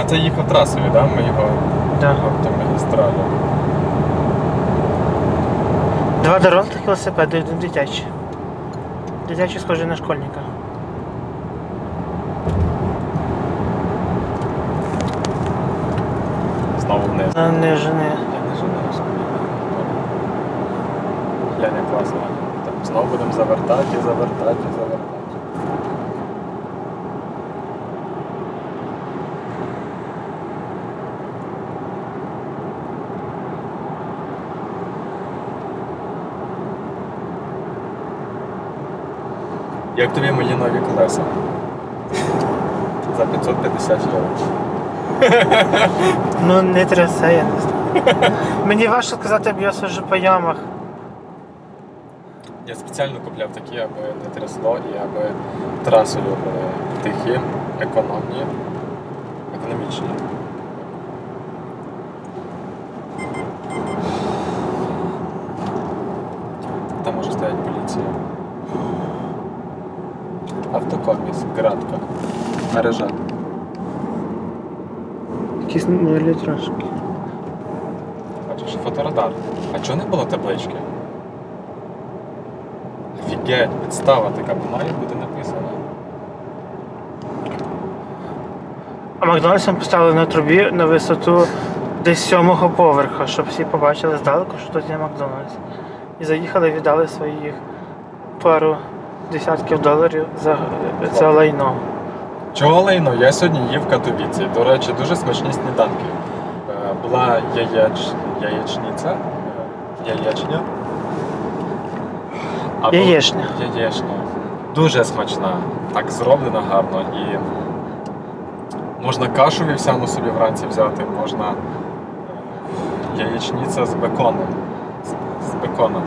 А, це їхав трасою, да? Ми його Да. автомагістралі. Два дорослих велосипеди, один дитячий. Дитячий схожий на школьника. Знову вниз. А не жени. Я не женуюсь. Ляня класно. Так, знову будемо завертати, завертати, завертати. Як тобі мої нові колеса? За 550 євро. Ну не трясе, я не знаю. Мені важко сказати, бо я сужу по ямах. Я спеціально купляв такі, аби не трясло і аби трасою були тихі, економні, економічні. Там може стоять поліція. Автокоміс, Градка, мережа. Якісь нові трошки. Бачиш, фоторадар. А чого не було таблички? Офігеть, підстава така, має бути написано. А Макдональдс ми поставили на трубі на висоту десь сьомого поверха, щоб всі побачили здалеку, що тут є Макдональдс. І заїхали, віддали своїх пару десятків доларів за це лайно. Чого лайно? Я сьогодні їв в Катовіці. До речі, дуже смачні сніданки. Е, Була яєч... яєчниця, е, яєчня. А бу- Яєчня. Яєчня. Дуже смачна. Так зроблена гарно і можна кашу вівсяну собі вранці взяти, можна е, яєчниця з беконом. З, з беконом.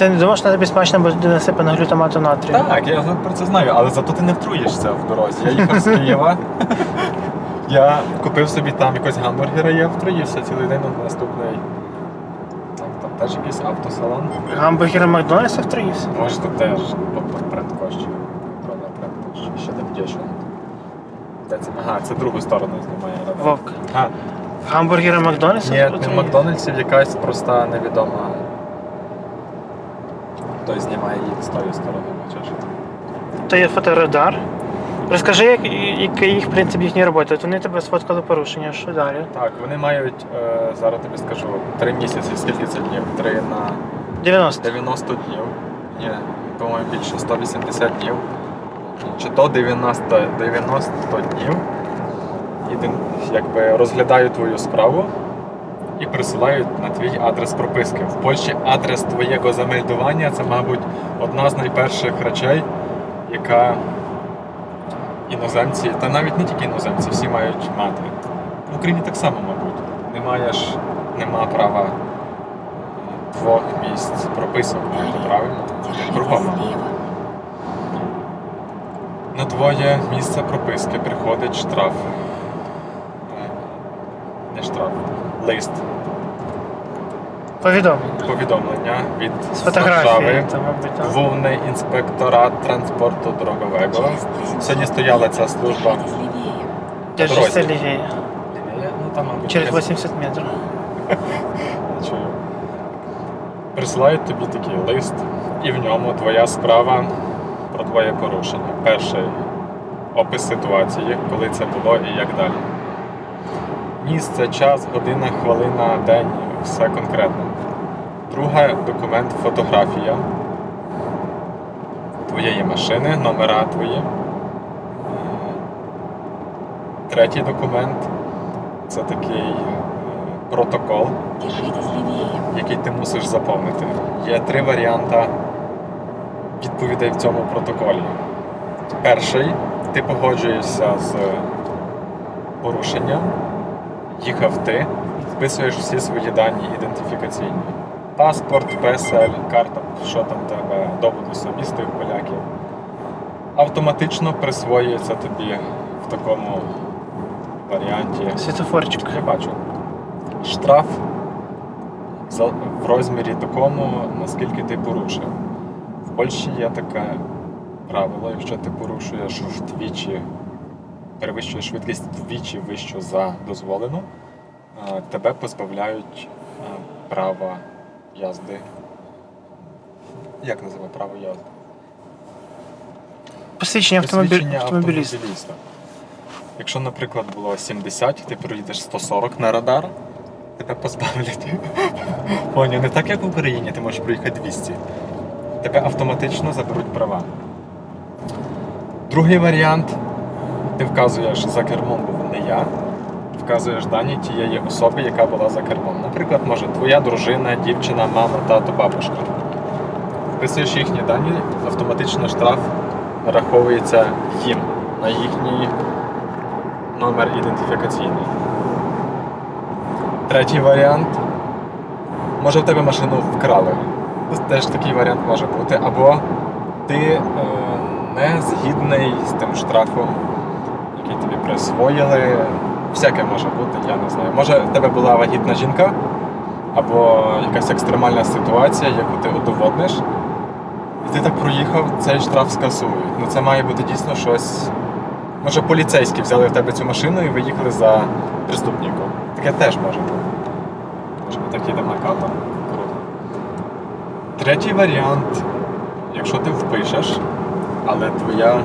Ти не думаєш, що тобі смачно буде насипано глютамату натрію? Так, я про це знаю, але зато ти не втруєшся в дорозі. Я їхав з Києва. Я купив собі там якось гамбургера, я втруївся цілий день на наступний. Там, там теж якийсь автосалон. Гамбургер Макдональдса втроївся? Може тут теж пренткощі. Ще не вдячен. Де це? Ага, це другу сторону знімає. Вовк. А, Гамбургери Макдональдса? ні, не? Макдональдсів якась проста невідома. Хтось знімає їх з тої сторони, бачиш. То є фоторадар. Розкажи, як, який їх принцип їхньої роботи. От вони тебе сфоткали порушення, що далі? Так, вони мають, е, зараз тобі скажу, 3 місяці, скільки це днів? 3 на 90. 90 днів. Ні, по-моєму, більше 180 днів. Чи то 90, 90 днів. І ти, якби розглядають твою справу і присилають на твій адрес прописки. В Польщі адрес твоєго замельдування це, мабуть, одна з найперших речей, яка іноземці, та навіть не тільки іноземці, всі мають мати. В Україні так само, мабуть. Не маєш, нема права двох місць прописок, маєте правильно? Кругом. На твоє місце прописки приходить штраф. Е, Не штраф, лист, Повідомлення. повідомлення від З фотографії, держави, там, мабуть, так. Główny інспекторат транспорту дорогового. Сьогодні стояла ця служба. Держися дорозі. лівіє. Ну, там, мабуть, Через якась- 80 метрів. Чую. Присилають тобі такий лист, і в ньому твоя справа про твоє порушення. Перший опис ситуації, коли це було і як далі. Місце, час, година, хвилина, день, все конкретно. Друге документ фотографія твоєї машини, номера твої. Е, Третій документ це такий е, протокол, який ти мусиш заповнити. Є три варіанти відповідей в цьому протоколі. Перший ти погоджуєшся з порушенням, їхав ти, вписуєш всі свої дані ідентифікаційні. Паспорт, песель, карта, що там тебе, довод особистий в поляків. Автоматично присвоюється тобі в такому варіанті. Світофорчик. Я бачу. Штраф в розмірі такому, наскільки ти порушив. В Польщі є таке правило, якщо ти порушуєш вдвічі перевищуєш швидкість вдвічі вищу за дозволену, е, тебе позбавляють е, права язди. Як називає право язди? Посвідчення автомобіль... Автомобіліста. автомобіліста. Якщо, наприклад, було 70, ти проїдеш 140 на радар, тебе позбавлять. Поняв, не так, як в Україні, ти можеш проїхати 200. Тебе автоматично заберуть права. Другий варіант ти вказуєш за кермом був не я, вказуєш дані тієї особи, яка була за кермом. Наприклад, може твоя дружина, дівчина, мама, тато, бабушка. Вписуєш їхні дані, автоматично штраф нараховується їм на їхній номер ідентифікаційний. Третій варіант. Може в тебе машину вкрали. Теж такий варіант може бути. Або ти е, не згідний з тим штрафом, який тобі присвоїли. Всяке може бути, я не знаю. Може в тебе була вагітна жінка, або якась екстремальна ситуація, яку ти удоводниш. І ти так проїхав, цей штраф скасують. Ну це має бути дійсно щось. Може, поліцейські взяли в тебе цю машину і виїхали за преступником. Таке теж може бути. Може, так їдемо на кату. Круто. Третій варіант, якщо ти впишеш, але твоя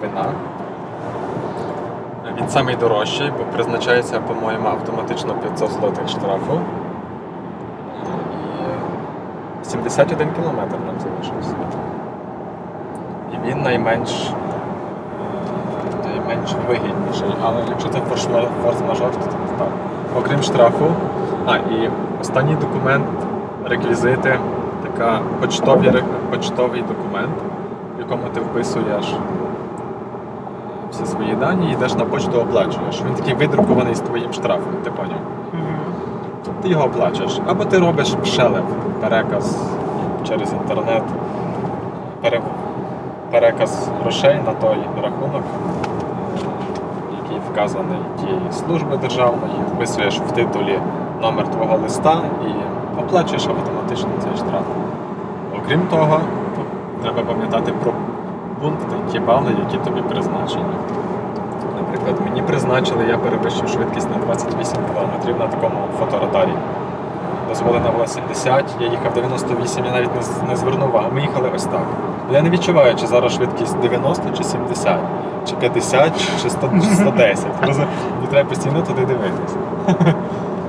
вина. Він самий дорожчий, бо призначається, по-моєму, автоматично 500 злотих штрафу. І 71 кілометр нам залишився. І він найменш, е, найменш вигідніший. Але якщо це форс- форс-мажор, то так. Окрім штрафу. А, і останній документ, реквізити, така почтові, почтовий документ, в якому ти вписуєш всі свої дані і йдеш на почту оплачуєш. Він такий видрукований з твоїм штрафом, ти поняв? Мгм. ти його оплачуєш. Або ти робиш пшелев, переказ через інтернет, пере- переказ грошей на той рахунок, який вказаний тієї служби державної, вписуєш в титулі номер твого листа і оплачуєш автоматично цей штраф. Окрім того, треба пам'ятати про пункти, ті бали, які тобі призначені. Наприклад, мені призначили, я перевищив швидкість на 28 км на такому фоторадарі. Дозволена була 70, я їхав 98, я навіть не, звернув увагу. Ми їхали ось так. Я не відчуваю, чи зараз швидкість 90 чи 70, чи 50, чи 100, чи 110. Просто Мені треба постійно туди дивитися.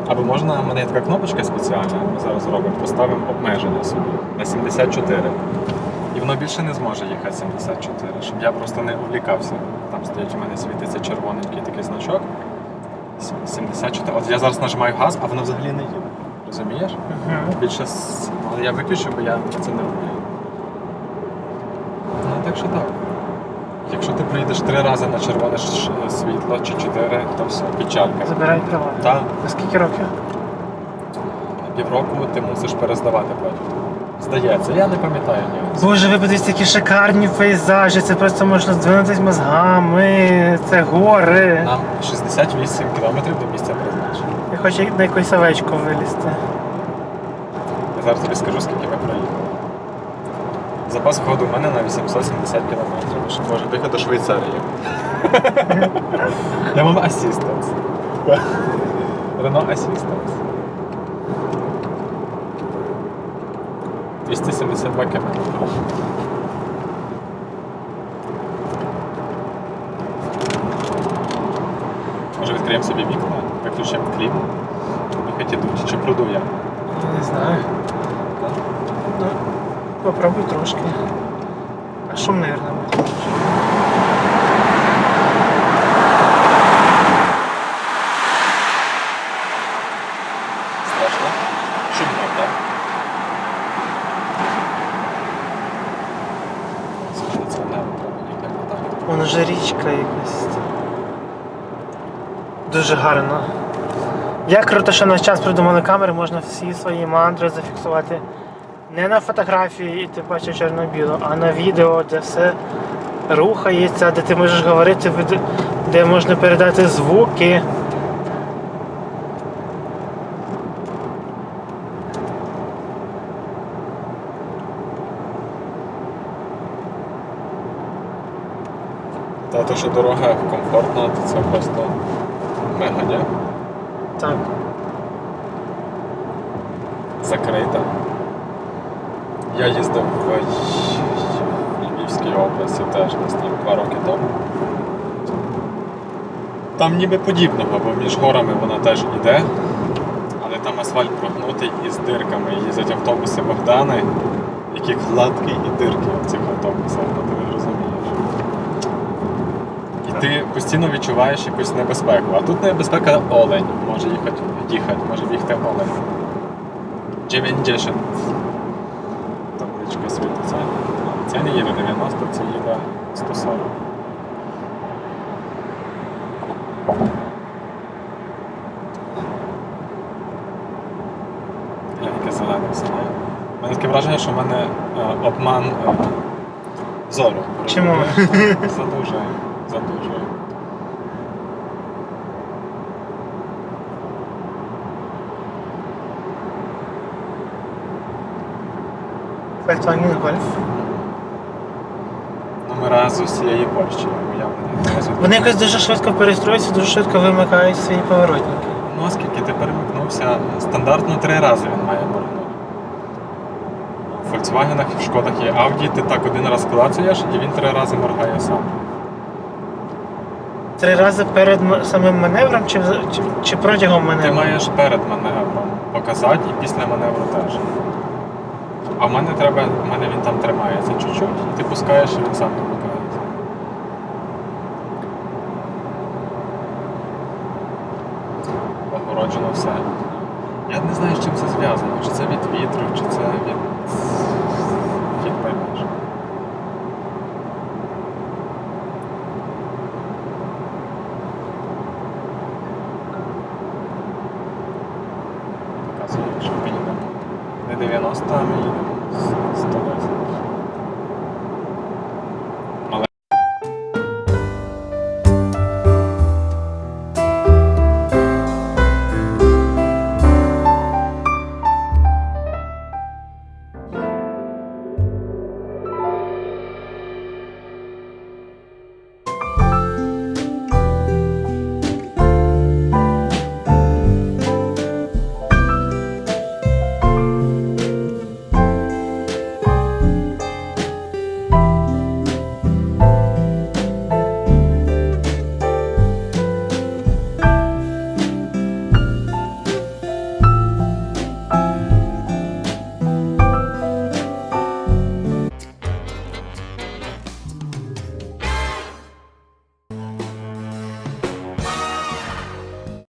Або можна, в мене є така кнопочка спеціальна, ми зараз зробимо, поставимо обмеження собі на 74. І воно більше не зможе їхати 74, щоб я просто не увлікався. Там стоїть у мене світиться червоненький такий значок. 74. От я зараз нажимаю газ, а воно взагалі не їде. Розумієш? Мгм. Більше с- але я виключу, бо я це не роблю. Ну так що так. Якщо ти приїдеш три рази на червоне ш- світло чи чотири, то все, печалька. Забирай права. Та На скільки років? півроку ти мусиш перездавати потім. Здається, я не пам'ятаю ні. Боже, ви подивіться, які шикарні пейзажі, це просто можна здвинутись мозгами, це гори. Нам 68 кілометрів до місця призначення. Я хочу на якусь овечку вилізти. Я зараз тобі скажу, скільки ми проїхали. Запас ходу у мене на 870 кілометрів. Ще може виїхати до Швейцарії. Я вам асістенс. Рено асістенс. 272 км. Може відкриємо собі вікна, виключимо клім, виході дуть чи продує. Я не знаю. Ну, попробуй трошки. А шум, наверное, Вже річка якась. Дуже гарно. Як круто, що на час придумали камери, можна всі свої мандри зафіксувати не на фотографії, і ти бачиш чорно-біло, а на відео, де все рухається, де ти можеш говорити, де можна передати звуки. Що дорога комфортна, то це просто мега, ні? Так. закрита. Я їздив в Львівській області теж десь там два роки тому. Там ніби подібного, бо між горами вона теж іде, але там асфальт прогнутий із дирками. Їздять автобуси Богдани, які гладкі і дирки в цих автобусах, ну ти розумієш. І ти постійно відчуваєш якусь небезпеку. А тут небезпека олень може їхати, їхати може бігти олень. 90. Табличка світиться. Це не їде 90, це їде 140. Я таке зелене все. У мене таке враження, що в мене е, обман е, зору. Чому? Задужує. Задужує. Volkswagen Golf. Номера з усієї Польщі уявлені. Вони якось дуже швидко перестроюються, дуже швидко вимикають свої поворотники. Ну, оскільки ти перемикнувся, стандартно три рази він має моргнути. В Volkswagen і в Шкодах є Audi, ти так один раз клацаєш і він три рази моргає сам. Три рази перед самим маневром чи чи, чи протягом маневру? Ти маєш перед маневром показати і після маневру теж. А в мене треба, в мене він там тримається чуть-чуть, і ти пускаєш і він сам намикається. Огороджено все. Я не знаю, з чим це зв'язано, чи це від вітру, чи це від фільм